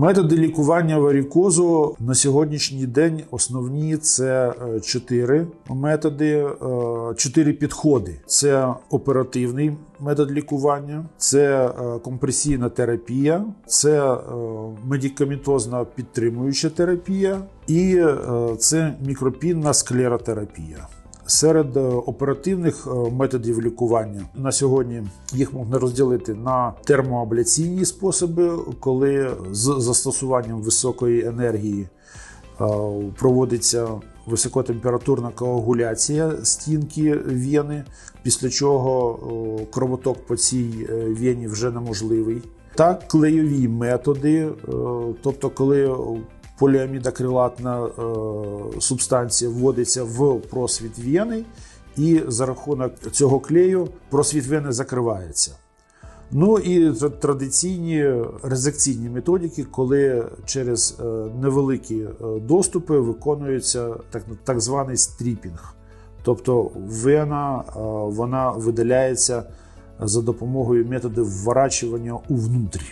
Методи лікування варікозу на сьогоднішній день основні це е, чотири методи, е, чотири підходи. Це оперативний метод лікування, це е, компресійна терапія, це медикаментозна підтримуюча терапія і це мікропінна склеротерапія. Серед е, оперативних е, методів лікування на сьогодні їх можна розділити на термоабляційні способи, коли з застосуванням високої енергії е, проводиться високотемпературна коагуляція стінки вени, після чого кровоток по цій вені вже неможливий. Та клейові методи, тобто, коли поліамідакрилатна е, субстанція вводиться в просвіт вени, і за рахунок цього клею просвіт вени закривається. Ну і традиційні резекційні методики, коли через е, невеликі е, доступи виконується так, так званий стріпінг. Тобто вена е, вона видаляється за допомогою методів вворачування увнутрі.